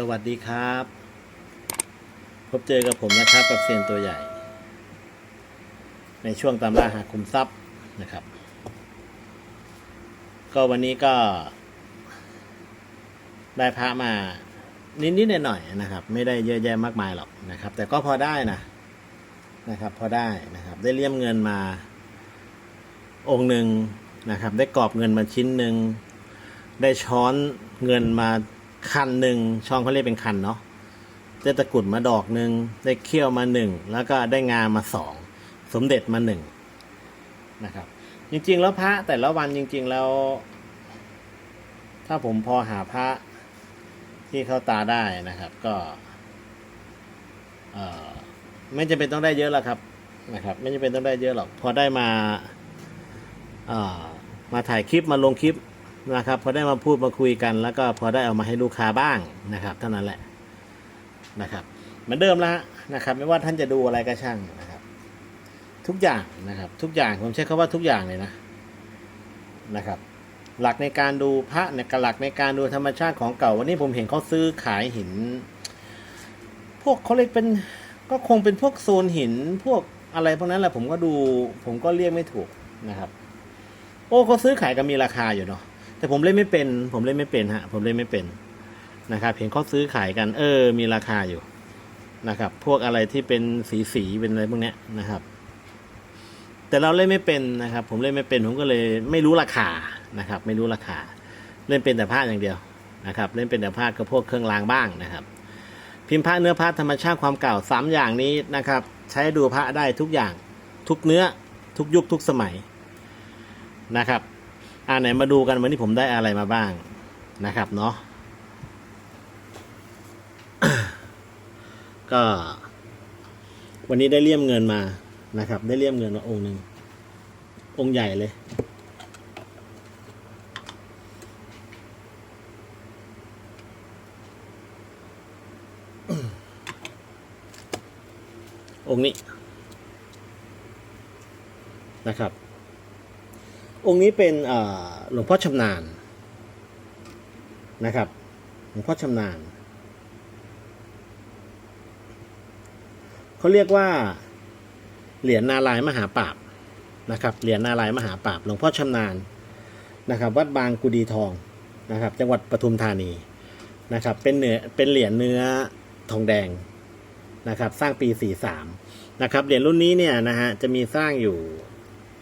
สวัสดีครับ พบเจอกับผมนะครับ กับเซียนตัวใหญ่ ในช่วงตามล่าหาคุมทรัพย์นะครับ ก็วันนี้ก็ ได้พระมา นิดๆหน่อยๆนะครับ ไม่ได้เยอะแยะมากมายหรอกนะครับ แต่ก็พอได้นะนะครับ พอได้นะครับ ได้เลี่ยมเงินมา องค์หนึ่งนะครับ ได้กรอบเงินมาชิ้นหนึ่งได้ช้อนเงินมา คันหนึ่งช่องเขาเรียกเป็นคันเนาะได้ตะกรุดมาดอกหนึ่งได้เขี้ยวมาหนึ่งแล้วก็ได้งามาสองสมเด็จมาหนึ่งนะครับ จริง ๆ แล้วพระแต่ละวันจริง ๆ แล้ว ถ้าผมพอหาพระที่เข้าตาได้นะครับ ก็ไม่จำเป็นต้องได้เยอะหรอกครับนะครับ ไม่จำเป็นต้องได้เยอะหรอก พอได้มาอมาถ่ายคลิปมาลงคลิป นะครับพอได้มาพูดมาคุยกัน แล้วก็พอได้เอามาให้ลูกค้าบ้างนะครับเท่านั้นแหละนะครับเหมือนเดิมละนะครับ ไม่ว่าท่านจะดูอะไรก็ช่างนะครับ ทุกอย่างนะครับ ทุกอย่างผมใช้คำว่าทุกอย่างเลยนะนะครับ หลักในการดูพระเนี่ยกับหลักในการดูธรรมชาติของเก่า วันนี้ผมเห็นเขาซื้อขายหิน พวกเขาเรียกเป็นก็คงเป็นพวกโซนหินพวกอะไรพวกนั้นแหละผมก็ดู ผมก็เรียกไม่ถูกนะครับ โอ้เขาซื้อขายกันมีราคาอยู่เนาะ แต่ผมเล่นไม่เป็น ผมเล่นไม่เป็นฮะ ผมเล่นไม่เป็นนะครับ เห็นเขาซื้อขายกัน เออ มีราคาอยู่นะครับ พวกอะไรที่เป็นสีสีเป็นอะไรพวกเนี้ยนะครับ แต่เราเล่นไม่เป็นนะครับ ผมเล่นไม่เป็น ผมก็เลยไม่รู้ราคานะครับ ไม่รู้ราคา เล่นเป็นแต่ผ้าอย่างเดียวนะครับ เล่นเป็นแต่ผ้ากับพวกเครื่องรางบ้างนะครับ พิมพ์ผ้าเนื้อผ้าธรรมชาติความเก่าสามอย่างนี้นะครับ ใช้ดูพระได้ทุกอย่าง ทุกเนื้อ ทุกยุคทุกสมัยนะครับ อ่าไหนมาดูกันวันนี้ผมได้อะไรมาบ้างนะครับเนาะก็ วันนี้ได้เลี่ยมเงินมานะครับ ได้เลี่ยมเงินมาองค์หนึ่งองค์ใหญ่เลย องค์นี้นะครับ องค์นี้เป็นหลวงพ่อชำนาญนะครับ หลวงพ่อชำนาญเขาเรียกว่าเหรียญนาลายมหาปราบนะครับเหรียญนาลายมหาปราบหลวงพ่อชำนาญนะครับ วัดบางกุดีทองนะครับ จังหวัดปทุมธานีนะครับ เป็นเนื้อเป็นเหรียญเนื้อทองแดงนะครับ สร้างปี 43 นะครับเหรียญรุ่นนี้เนี่ยนะฮะจะมีสร้างอยู่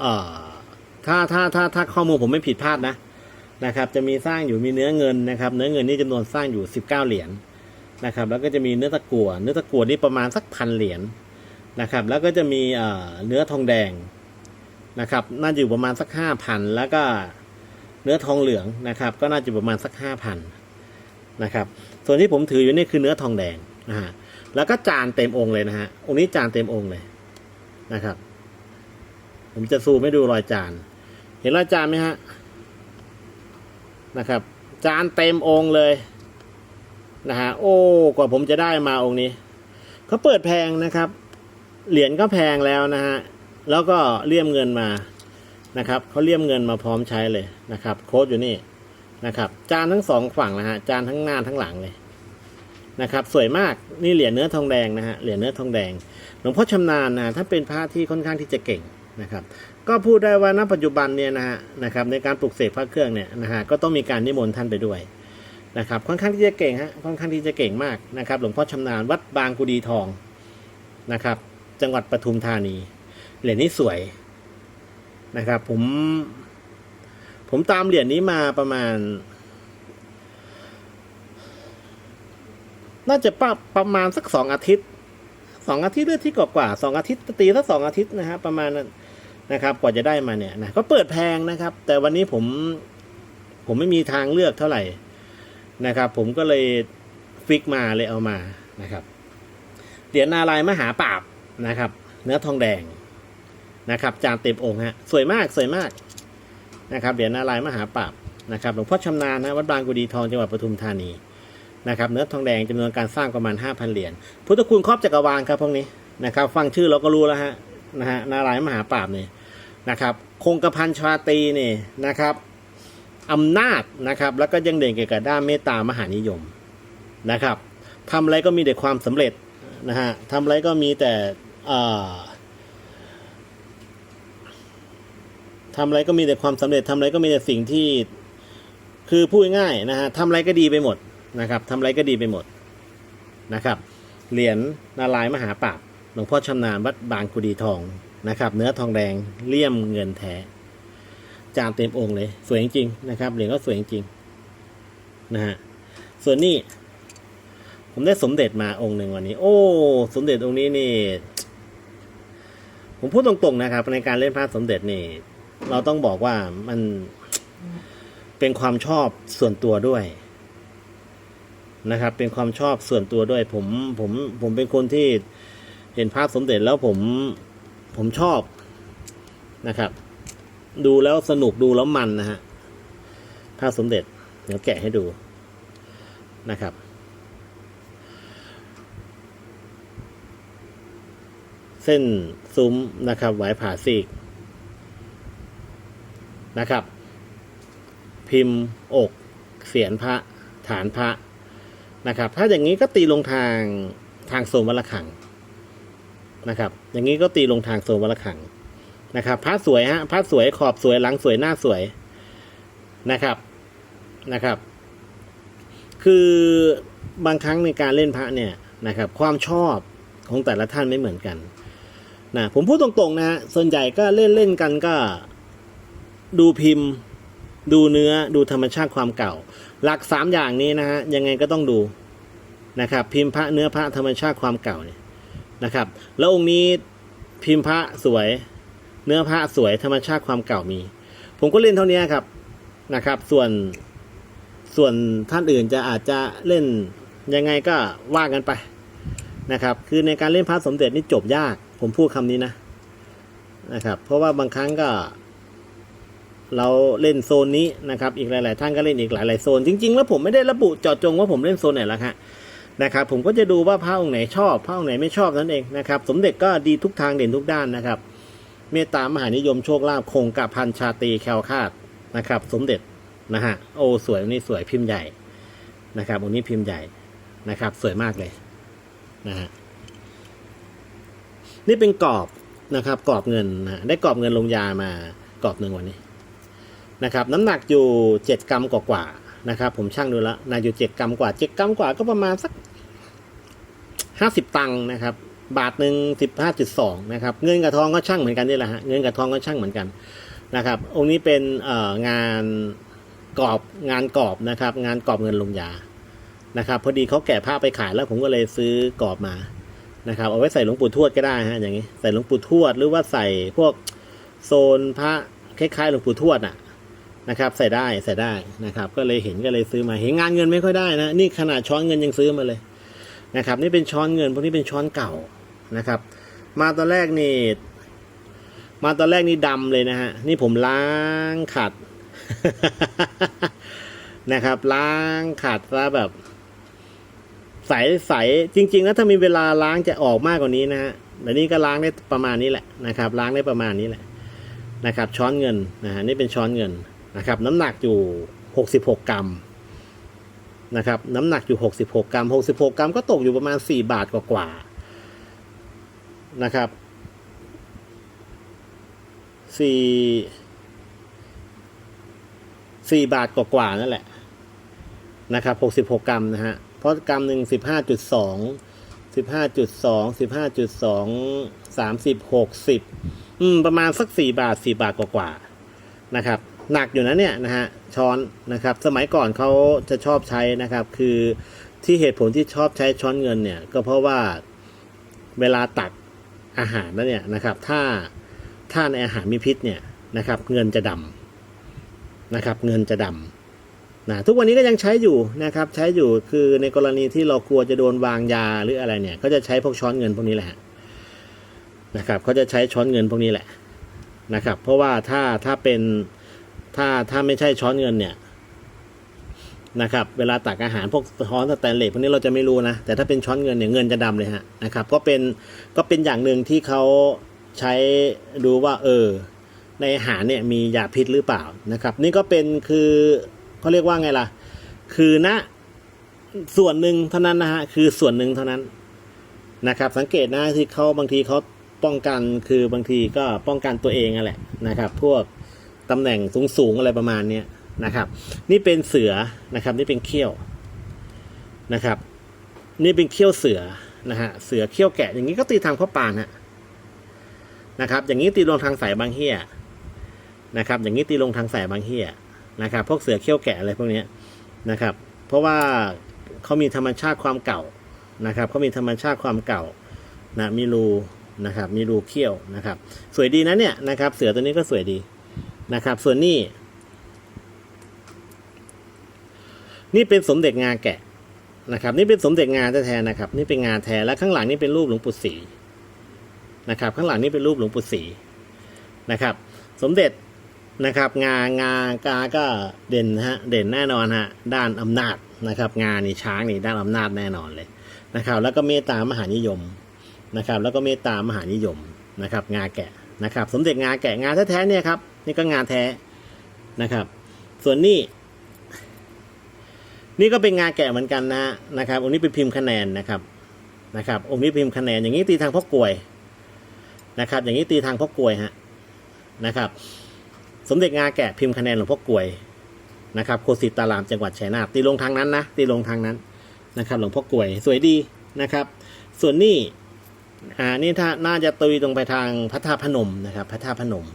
เอ่อ ถ้าถ้าถ้าถ้าข้อมูลผมไม่ผิดพลาดนะนะครับ จะมีสร้างอยู่มีเนื้อเงินนะครับ เนื้อเงินนี่จำนวนสร้างอยู่ 19 เหรียญนะครับ แล้วก็จะมีเนื้อตะกั่วเนื้อตะกั่วนี่ประมาณสักพันเหรียญนะครับ แล้วก็จะมีเอ่อเนื้อทองแดงนะครับ น่าจะอยู่ประมาณสักห้าพันแล้วก็เนื้อทองเหลืองนะครับ ก็น่าจะประมาณสักห้าพันนะครับ ส่วนที่ผมถืออยู่นี่คือเนื้อทองแดงนะฮะแล้วก็จานเต็มองค์เลยนะฮะองค์นี้จานเต็มองค์เลยนะครับ ผมจะซูมให้ดูรอยจาน เห็นรอยจานไหมฮะนะครับ จานเต็มองค์เลยนะฮะโอ้กว่าผมจะได้มาองค์นี้เขาเปิดแพงนะครับ เหรียญก็แพงแล้วนะฮะแล้วก็เลี่ยมเงินมานะครับเขาเลี่ยมเงินมาพร้อมใช้เลยนะครับ โค้ดอยู่นี่นะครับ จานทั้งสองฝั่งนะฮะจานทั้งหน้าทั้งหลังเลยนะครับ สวยมากนี่เหรียญเนื้อทองแดงนะฮะเหรียญเนื้อทองแดงหลวงพ่อชำนาญนะถ้าเป็นพระที่ค่อนข้างที่จะเก่งนะครับ ก็พูดได้ว่าณปัจจุบันเนี่ยนะฮะนะครับในการปลุกเสกพระเครื่องเนี่ยนะฮะก็ต้องมีการนิมนต์ท่านไปด้วยนะครับค่อนข้างที่จะเก่งฮะค่อนข้างที่จะเก่งมากนะครับ หลวงพ่อชำนาญวัดบางกุดีทองนะครับ จังหวัดปทุมธานีเหรียญนี้สวยนะครับ ผมผมตามเหรียญนี้มาประมาณ น่าจะประประมาณสักสองอาทิตย์สองอาทิตย์หรืออที่กว่าๆสองอาทิตย์ตีสักสองอาทิตย์นะฮะประมาณนั้น นะครับกว่าจะได้มาเนี่ยนะก็เปิดแพงนะครับ แต่วันนี้ผมผมไม่มีทางเลือกเท่าไหร่นะครับ ผมก็เลยฟิกมาเลยเอามานะครับเหรียญนาลายมหาปราบนะครับ เนื้อทองแดงนะครับ จานเต็มองค์ฮะสวยมากสวยมากนะครับเหรียญนาลายมหาปราบนะครับหลวงพ่อชำนาญนะวัดบางกุดีทองจังหวัดปทุมธานีนะครับ เนื้อทองแดงจำนวนการสร้างประมาณ 5,000 เหรียญพุทธคุณครอบจักรวาลครับพวกนี้นะครับ ฟังชื่อเราก็รู้แล้วฮะนะฮะนาลายมหาปราบเนี่ย นะครับ คงกระพันชาตรีนี่นะครับอำนาจนะครับแล้วก็ยังเด่นเกี่ยวกับด้านเมตตามหานิยมนะครับทำอะไรก็มีแต่ความสำเร็จนะฮะทำอะไรก็มีแต่ทำอะไรก็มีแต่ความสำเร็จทำอะไรก็มีแต่สิ่งที่คือพูดง่ายนะฮะทำอะไรก็ดีไปหมดนะครับทำอะไรก็ดีไปหมดนะครับ เหรียญนารายมหาปราบหลวงพ่อชำนาญวัดบางกุดีทอง นะครับ เนื้อทองแดงเลี่ยมเงินแท้จานเต็มองค์เลย สวยจริงๆนะครับเหรียญก็สวยจริงๆนะฮะส่วนนี้ ผมได้สมเด็จมาองค์หนึ่งวันนี้ โอ้ สมเด็จองค์นี้นี่ ผมพูดตรงๆนะครับ ในการเล่นพระสมเด็จนี่ เราต้องบอกว่ามันเป็นความชอบส่วนตัวด้วยนะครับ เป็นความชอบส่วนตัวด้วย ผมผมผมเป็นคนที่เห็นภาพสมเด็จแล้วผม ผมชอบนะครับ ดูแล้วสนุกดูแล้วมันนะฮะภาพสมเด็จ เดี๋ยวแกะให้ดูนะครับ เส้นซุ้มนะครับไหวผ่าซีกนะครับ พิมพ์อกเสียนพระฐานพระนะครับ ถ้าอย่างนี้ก็ตีลงทางทางโซนวัลขัง นะครับ อย่างนี้ก็ตีลงทางโซนวัลขังนะครับพระสวยฮะพระสวยขอบสวยหลังสวยหน้าสวยนะครับนะครับ คือบางครั้งในการเล่นพระเนี่ยนะครับ ความชอบของแต่ละท่านไม่เหมือนกันนะผมพูดตรงๆนะฮะส่วนใหญ่ก็เล่นเล่นกันก็ดูพิมพ์ ดูเนื้อดูธรรมชาติความเก่า หลักสามอย่างนี้นะฮะยังไงก็ต้องดูนะครับ พิมพ์พระเนื้อพระธรรมชาติความเก่าเนี่ย นะครับ แล้วองค์นี้พิมพ์พระสวย เนื้อพระสวยธรรมชาติความเก่ามี ผมก็เล่นเท่านี้ครับนะครับ ส่วนส่วนท่านอื่นจะอาจจะเล่นยังไงก็ว่ากันไปนะครับ คือในการเล่นพระสมเด็จนี่จบยาก ผมพูดคำนี้นะนะครับ เพราะว่าบางครั้งก็ เราเล่นโซนนี้นะครับ อีกหลาย ๆ ท่านก็เล่นอีกหลาย ๆ โซน จริง ๆ แล้วผมไม่ได้ระบุเจาะจงว่าผมเล่นโซนไหนละฮะ นะครับผมก็จะดูว่าพระองค์ไหนชอบพระองค์ไหนไม่ชอบนั่นเองนะครับ สมเด็จก็ดีทุกทางเด่นทุกด้านนะครับ เมตตามหานิยมโชคลาภคงกับพันชาตรีแคลคาดนะครับ สมเด็จนะฮะโอ้สวยองค์นี้สวยพิมพ์ใหญ่นะครับองค์นี้พิมพ์ใหญ่นะครับ สวยมากเลยนะฮะนี่เป็นกรอบนะครับ กรอบเงินนะได้กรอบเงินลงยามากรอบหนึ่งวันนี้นะครับ น้ำหนักอยู่เจ็ดกรัมกว่าๆนะครับ ผมช่างดูแล้วนักอยู่เจ็ดกรัมกว่าเจ็ดกรัมกว่าก็ประมาณสัก ห้าสิบตังค์นะครับ บาทหนึ่งสิบห้าจุดสองนะครับ เงินกับทองก็ช่างเหมือนกันนี่แหละฮะ เงินกับทองก็ช่างเหมือนกันนะครับ องค์นี้เป็นงานกรอบงานกรอบนะครับ งานกรอบเงินลงยานะครับ พอดีเขาแกะผ้าไปขายแล้วผมก็เลยซื้อกรอบมานะครับ เอาไว้ใส่หลวงปู่ทวดก็ได้ฮะอย่างนี้ ใส่หลวงปู่ทวดหรือว่าใส่พวกโซนพระคล้ายๆหลวงปู่ทวดน่ะนะครับใส่ได้ใส่ได้นะครับ ก็เลยเห็นก็เลยซื้อมาเห็นงานเงินไม่ค่อยได้นะ นี่ขนาดช้อนเงินยังซื้อมาเลย นะครับ นี่เป็นช้อนเงินพวกนี้เป็นช้อนเก่านะครับ มาตอนแรกนี่ มาตอนแรกนี่ดำเลยนะฮะนี่ผมล้างขัดนะครับ ล้างขัดแล้วแบบ ใสใสจริง ๆ แล้วถ้ามีเวลาล้างจะออกมากกว่านี้นะฮะแต่นี่ก็ล้างได้ประมาณนี้แหละนะครับ ล้างได้ประมาณนี้แหละนะครับ ช้อนเงินนะฮะนี่เป็นช้อนเงินนะครับ น้ำหนักอยู่หกสิบหกกรัม นะครับน้ำหนักอยู่หกสิบหกกรัมหกสิบหกกรัมก็ตกอยู่ประมาณสี่บาทกว่าๆนะครับสี่สี่บาทกว่าๆนั่นแหละนะครับหกสิบหกกรัมนะฮะเพราะกรัมหนึ่งสิบห้าจุดสองสิบห้าจุดสองสิบห้าจุดสองสามสิบหกสิบอืมประมาณสักสี่บาทสี่บาทกว่าๆนะครับ หนักอยู่นะเนี่ยนะฮะช้อนนะครับ สมัยก่อนเขาจะชอบใช้นะครับ คือที่เหตุผลที่ชอบใช้ช้อนเงินเนี่ยก็เพราะว่าเวลาตักอาหารแล้วเนี่ยนะครับ ถ้าถ้าในอาหารมีพิษเนี่ยนะครับ เงินจะดำนะครับ เงินจะดำนะทุกวันนี้ก็ยังใช้อยู่นะครับ ใช้อยู่คือในกรณีที่เรากลัวจะโดนวางยาหรืออะไรเนี่ย ก็จะใช้พวกช้อนเงินพวกนี้แหละนะครับเขาจะใช้ช้อนเงินพวกนี้แหละนะครับ เพราะว่าถ้าถ้าเป็น ถ้าถ้าไม่ใช่ช้อนเงินเนี่ยนะครับเวลาตักอาหารพวกช้อนสแตนเลสพวกนี้เราจะไม่รู้นะ แต่ถ้าเป็นช้อนเงินเนี่ยเงินจะดำเลยฮะนะครับก็เป็นก็เป็นอย่างหนึ่งที่เขาใช้ดูว่า เออ ในอาหารเนี่ยมียาพิษหรือเปล่านะครับ นี่ก็เป็นคือเขาเรียกว่าไงล่ะ คือณส่วนหนึ่งเท่านั้นนะฮะคือส่วนหนึ่งเท่านั้นนะครับ สังเกตนะที่เขาบางทีเขาป้องกันคือบางทีก็ป้องกันตัวเองนั่นแหละนะครับ พวก ตำแหน่งสูงๆอะไรประมาณเนี้นะครับ นี่เป็นเสือนะครับ นี่เป็นเขี้ยวนะครับ นี่เป็นเขี้ยวเสือนะฮะเสือเขี้ยวแกะอย่างนี้ก็ตีทางพ่อปานฮะนะครับ อย่างนี้ตีลงทางสายบางเฮียนะครับ อย่างนี้ตีลงทางสายบางเฮียนะครับ พวกเสือเขี้ยวแกะอะไรพวกนี้นะครับ เพราะว่าเขามีธรรมชาติความเก่านะครับเขามีธรรมชาติความเก่านะมีรูนะครับ มีรูเขี้ยวนะครับ สวยดีนะเนี่ยนะครับ เสือตัวนี้ก็สวยดี นะครับ ส่วนนี้ นี่เป็นสมเด็จงาแกะนะครับ นี่เป็นสมเด็จงาแท้ๆนะครับ นี่เป็นงาแท้และข้างหลังนี่เป็นรูปหลวงปู่ศรีนะครับ ข้างหลังนี่เป็นรูปหลวงปู่ศรีนะครับ สมเด็จนะครับงางากาก็เด่นฮะเด่นแน่นอนฮะด้านอำนาจนะครับ งานี่ช้างนี่ด้านอำนาจแน่นอนเลยนะครับ แล้วก็เมตตามหานิยมนะครับ แล้วก็เมตตามหานิยมนะครับ งาแกะนะครับ สมเด็จงาแกะงาแท้ๆเนี่ยครับ นี่ก็งานแท้นะครับ ส่วนนี้ นี่ก็เป็นงานแกะเหมือนกันนะนะครับ องค์นี้เป็นพิมพ์คะแนนนะครับนะครับ องค์นี้พิมพ์คะแนนอย่างนี้ตีทางพ่อกลวยนะครับ อย่างนี้ตีทางพ่อกลวยฮะนะครับ สมเด็จงาแกะพิมพ์คะแนนหลวงพ่อกลวยนะครับโคสิตารามจังหวัดชัยนาทตีลงทางนั้นนะตีลงทางนั้นนะครับ หลวงพ่อกลวยสวยดีนะครับ ส่วนนี้อ่านี่ถ้าน่าจะตีตรงไปทางพระธาตุพนมนะครับ พระธาตุพนม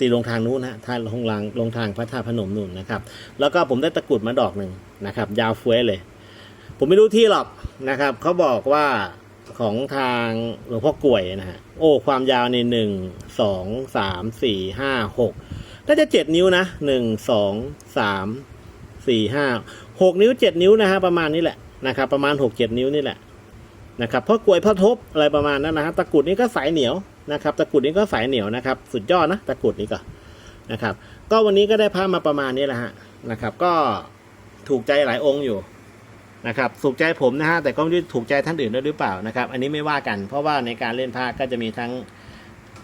ตีลงทางนู้นนะทางลงลางลงทางพระธาตุพนมนู่นนะครับ แล้วก็ผมได้ตะกรุดมาดอกหนึ่งนะครับ ยาวเฟ้ยเลย ผมไม่รู้ที่หรอกนะครับเขาบอกว่าของทางหลวงพ่อกลวยนะฮะโอ้ความยาวในหนึ่งสองสามสี่ห้าหกน่าจะเจ็ดนิ้วนะหนึ่งสองสามสี่ห้าหกนิ้วเจ็ดนิ้วนะฮะประมาณนี้แหละนะครับ ประมาณหกเจ็ดนิ้วนี่แหละนะครับพ่อกลวยพ่อทบอะไรประมาณนั้นนะฮะตะกรุดนี้ก็สายเหนียว นะครับตะกรุดนี้ก็สายเหนียวนะครับ สุดยอดนะตะกรุดนี้ก็นะครับ ก็วันนี้ก็ได้พามาประมาณนี้แหละฮะนะครับ ก็ถูกใจหลายองค์อยู่นะครับถูกใจผมนะฮะแต่ก็ไม่รู้ถูกใจท่านอื่นด้วยหรือเปล่านะครับ อันนี้ไม่ว่ากัน เพราะว่าในการเล่นพระก็จะมีทั้ง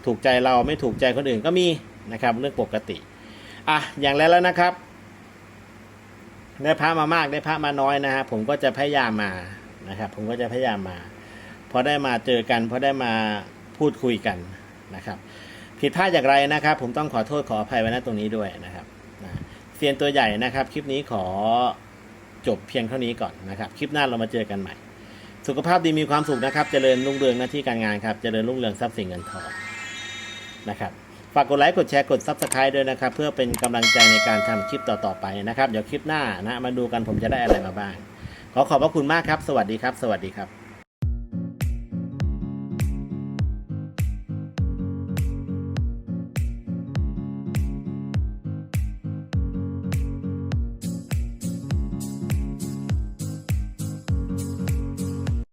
ถูกใจเราไม่ถูกใจคนอื่นก็มีนะครับเรื่องปกติอะอย่างแล้วแล้วนะครับ ได้พระมามากได้พระมาน้อยนะฮะผมก็จะพยายามมานะครับ ผมก็จะพยายามมาพอได้มาเจอกันพอได้มา พูดคุยกันนะครับผิดพลาดอย่างไรนะครับ ผมต้องขอโทษขออภัยไว้ณตรงนี้ด้วยนะครับนะเซียนตัวใหญ่นะครับ คลิปนี้ขอจบเพียงเท่านี้ก่อนนะครับ คลิปหน้าเรามาเจอกันใหม่ สุขภาพดีมีความสุขนะครับ เจริญรุ่งเรืองหน้าที่การงานครับ เจริญรุ่งเรืองทรัพย์สินเงินทองนะครับ ฝากกดไลค์กดแชร์กดซับสไครต์ด้วยนะครับ เพื่อเป็นกำลังใจในการทำคลิปต่อๆไปนะครับ เดี๋ยวคลิปหน้านะมาดูกันผมจะได้อะไรมาบ้าง ขอขอบพระคุณมากครับ สวัสดีครับ สวัสดีครับ